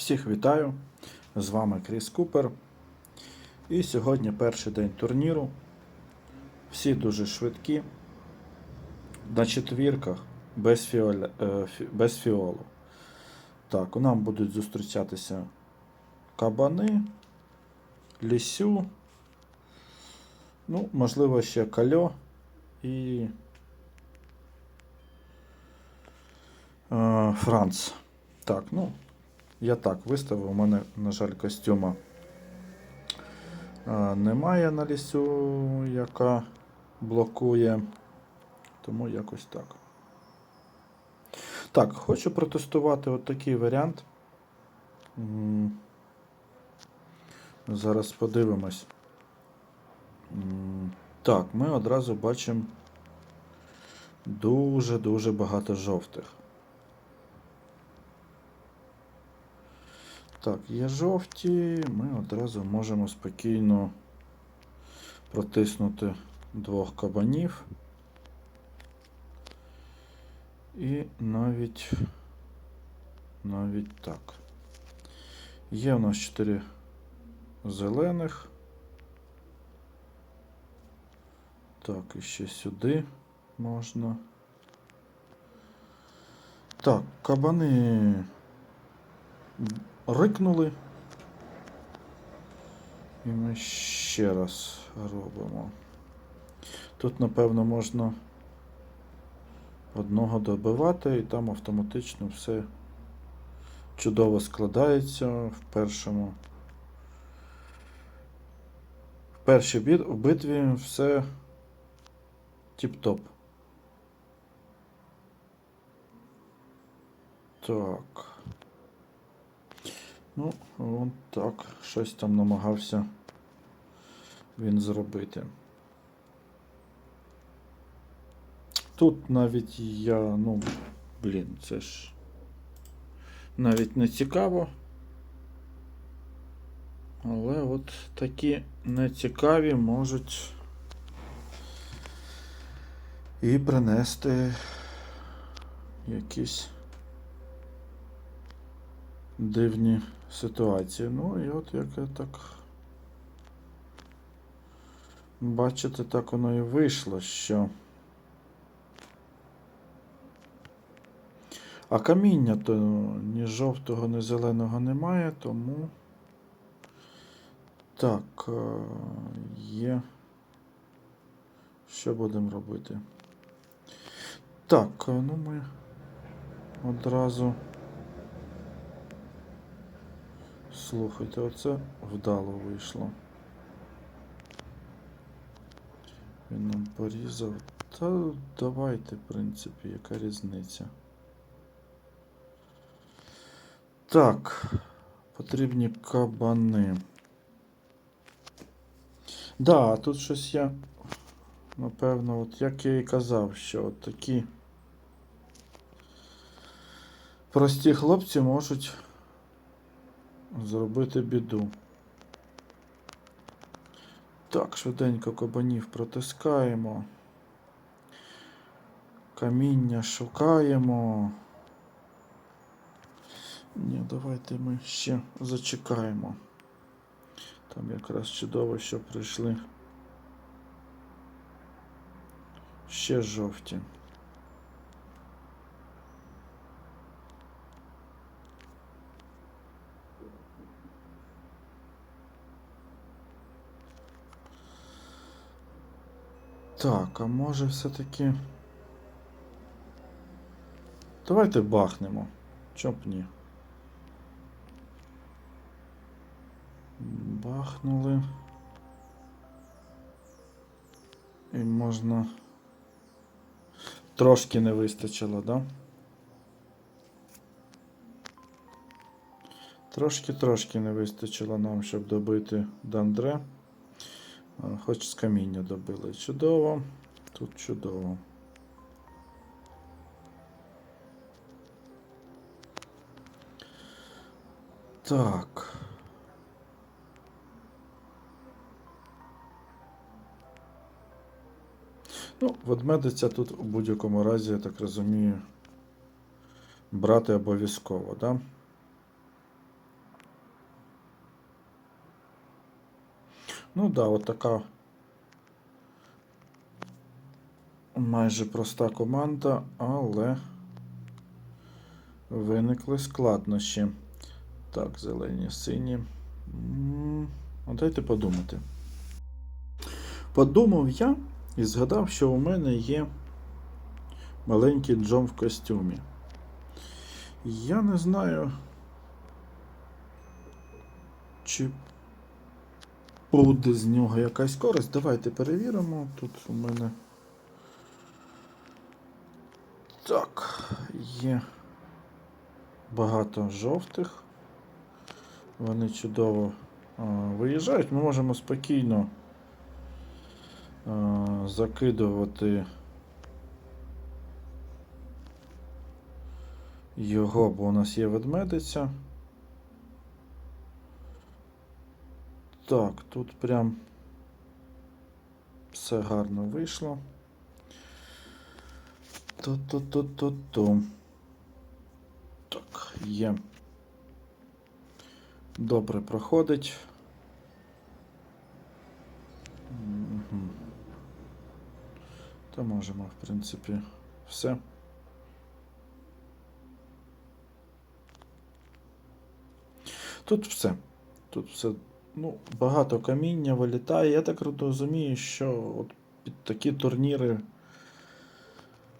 Всіх вітаю! З вами Кріс Купер. І сьогодні перший день турніру. Всі дуже швидкі. На четвірках без, фіоля, е, без фіолу. Так, у нам будуть зустрічатися кабани, лісю. Ну, можливо, ще кальо і е, Франц. Так, ну, я так виставив. У мене, на жаль, костюма е, немає на лісю, яка блокує. Тому якось так. Так, хочу протестувати от такий варіант. Зараз подивимось. Так, ми одразу бачимо дуже-дуже багато жовтих. Так, є жовті, ми одразу можемо спокійно протиснути двох кабанів. І навіть навіть так. Є у нас 4 зелених. Так, і ще сюди можна. Так, кабани рикнули. І ми ще раз робимо. Тут, напевно, можна одного добивати, і там автоматично все чудово складається в першому. В першій бит- битві все тіп-топ. Так. Ну, вон так, щось там намагався він зробити. Тут навіть я, ну, блін, це ж навіть не цікаво. Але от такі нецікаві можуть і принести якісь дивні ситуації. Ну і от яке так. Бачите, так воно і вийшло, що. А каміння то ні жовтого, ні зеленого немає, тому. Так, е, є. Що будемо робити? Так, е, ну ми одразу. Слухайте, оце вдало вийшло. Він нам порізав. Та давайте, в принципі, яка різниця. Так, потрібні кабани. Да, тут щось я. Напевно, от як я і казав, що от такі прості хлопці можуть зробити біду. Так, швиденько кабанів протискаємо. Каміння шукаємо. Ні, давайте ми ще зачекаємо. Там якраз чудово, що прийшли ще жовті. Так, а може все-таки. Давайте бахнемо. Чоб ні. Бахнули. І можна. Трошки не вистачило, да? Трошки-трошки не вистачило нам, щоб добити Дандре. Хоч з каміння добили. Чудово. Тут чудово. Так. Ну, ведмедиця тут у будь-якому разі, я так розумію, брати обов'язково, да? Ну да, от така майже проста команда, але виникли складнощі. Так, зелені, сині. А дайте подумати. Подумав я і згадав, що у мене є маленький Джон в костюмі. Я не знаю, чи буде з нього якась користь. Давайте перевіримо. Тут у мене. Так, є багато жовтих. Вони чудово а, виїжджають. Ми можемо спокійно а, закидувати його, бо у нас є ведмедиця. Так, тут прям все гарно вийшло. То-то-то-то-то. Так, є. Добре проходить. Мгм. Та можемо, в принципі, все. Тут все. Тут все. Ну, багато каміння вилітає. Я так розумію, що от під такі турніри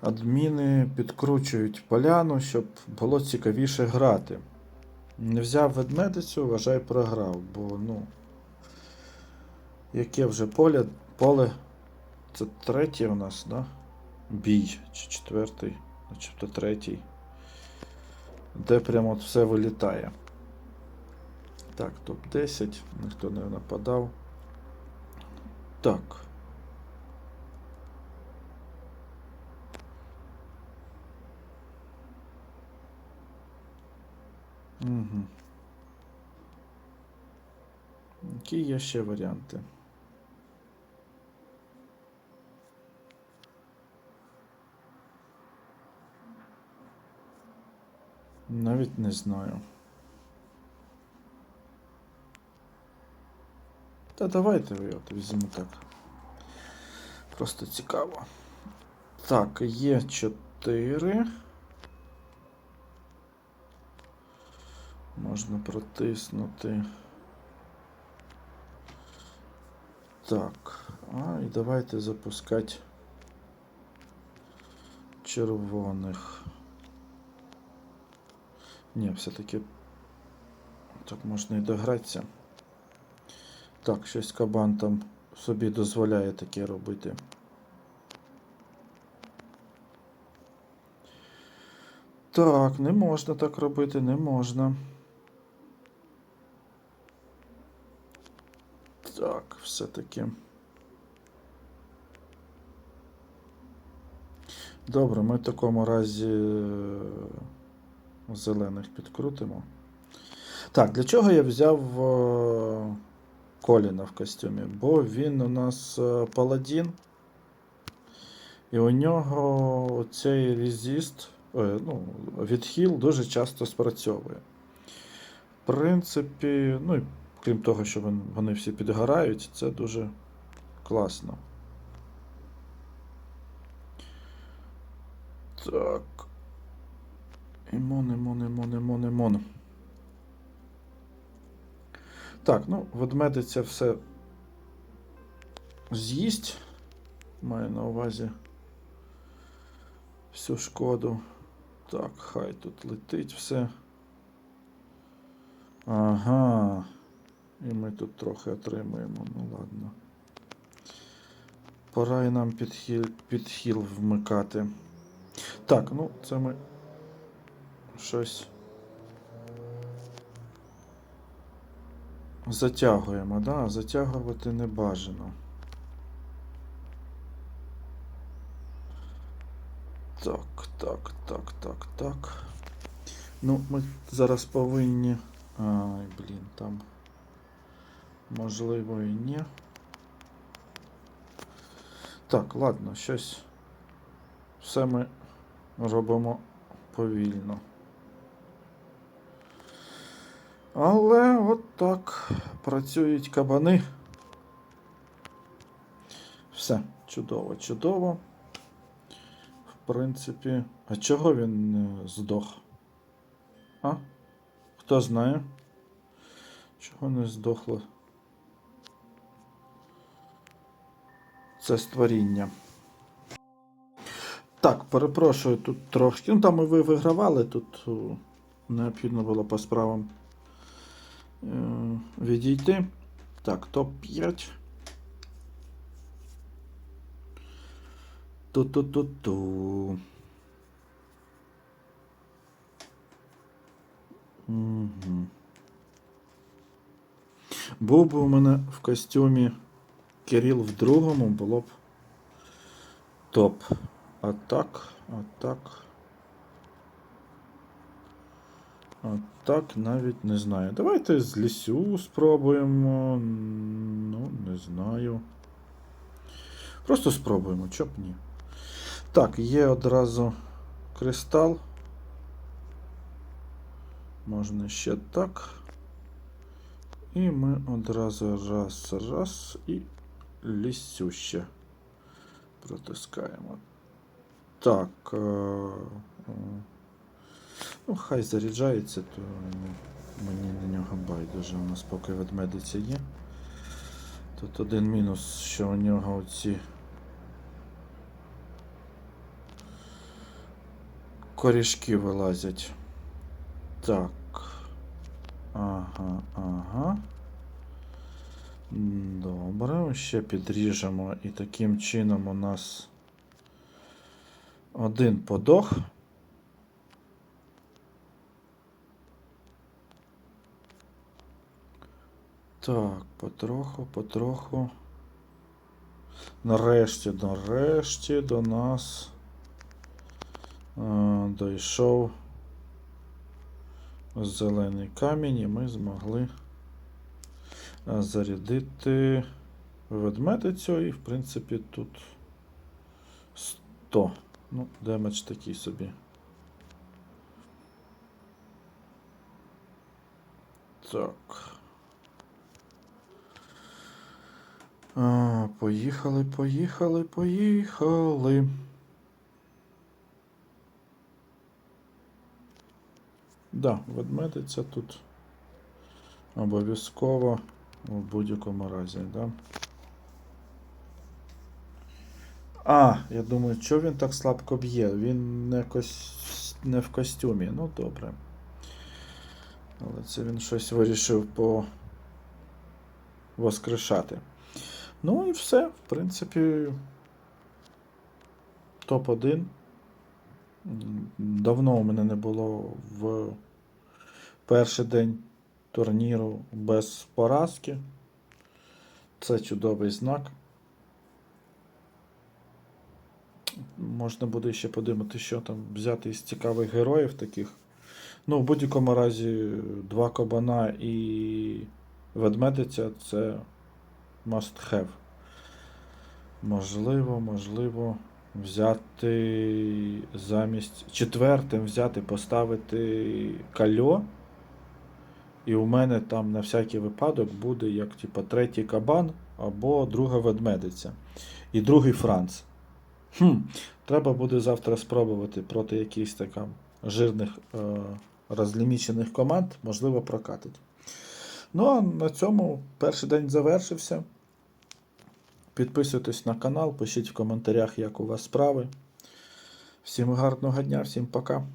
адміни підкручують поляну, щоб було цікавіше грати. Не взяв ведмедицю, вважай, програв, бо ну. Яке вже поле? Поле. Це третє у нас, да? Бій. Чи четвертий, начебто третій. Де прямо от все вилітає. Так, топ-10. Ніхто не нападав. Так. Угу. Які є ще варіанти? Навіть не знаю. Та давайте ви от візьму так. Просто цікаво. Так, є 4. Можна протиснути. Так. А, і давайте запускати червоних. Ні, все-таки так можна і догратися. Так, щось кабан там собі дозволяє таке робити. Так, не можна так робити, не можна. Так, все-таки. Добре, ми в такому разі е, зелених підкрутимо. Так, для чого я взяв е, Коліна в костюмі? Бо він у нас е, паладін. І у нього цей резист, е, ну, відхил дуже часто спрацьовує. В принципі, ну і крім того, що вони всі підгорають, це дуже класно. Так. Імон, імон, імон, імон, імон. Так, ну, ведмедиця все з'їсть. Маю на увазі всю шкоду. Так, хай тут летить все. Ага. І ми тут трохи отримуємо. Ну ладно. Пора і нам підхил, підхил вмикати. Так, ну це ми щось затягуємо, да? Затягувати не бажано. Так, так, так, так, так. Ну, ми зараз повинні. Ай, блін, там. Можливо і ні. Так, ладно, щось. Все ми робимо повільно. Але от так працюють кабани. Все, чудово, чудово. В принципі. А чого він здох? А? Хто знає? Чого не здохло? Це створіння. Так, перепрошую, тут трошки. Ну там ви вигравали, тут необхідно було по справам е, відійти. Так, топ-5. Ту-ту-ту-ту. Угу. Був би у мене в костюмі Кирил в другому, було б топ. А так, а так. А так навіть не знаю. Давайте з лісю спробуємо. Ну, не знаю. Просто спробуємо, чоб ні. Так, є одразу кристал. Можна ще так. І ми одразу раз, раз і лісюще протискаємо. Так. Ну, хай заряджається, то ну, мені на нього байдуже. У нас поки ведмедиця є. Тут один мінус, що у нього оці корішки вилазять. Так. Ага, ага. Добре, ще підріжемо і таким чином у нас один подох. Так, потроху, потроху. Нарешті, нарешті до нас е, дійшов зелений камінь, і ми змогли е, зарядити ведмедицю, і, в принципі, тут 100. Ну, демедж такий собі. Так. А, поїхали, поїхали, поїхали. Да, ведмедиця тут обов'язково в будь-якому разі, да. А, я думаю, що він так слабко б'є? Він не, кос... не в костюмі. Ну, добре. Але це він щось вирішив по воскрешати. Ну і все, в принципі, топ-1. Давно у мене не було в перший день турніру без поразки. Це чудовий знак. Можна буде ще подумати, що там взяти із цікавих героїв таких. Ну, в будь-якому разі, два кабана і ведмедиця це must have. Можливо, можливо, взяти замість четвертим взяти, поставити кальо. І у мене там на всякий випадок буде як типа, третій кабан або друга ведмедиця. І другий Франц. Хм, треба буде завтра спробувати проти якихось там жирних е, розлімічених команд, можливо, прокатить. Ну, а на цьому перший день завершився. Підписуйтесь на канал, пишіть в коментарях, як у вас справи. Всім гарного дня, всім пока.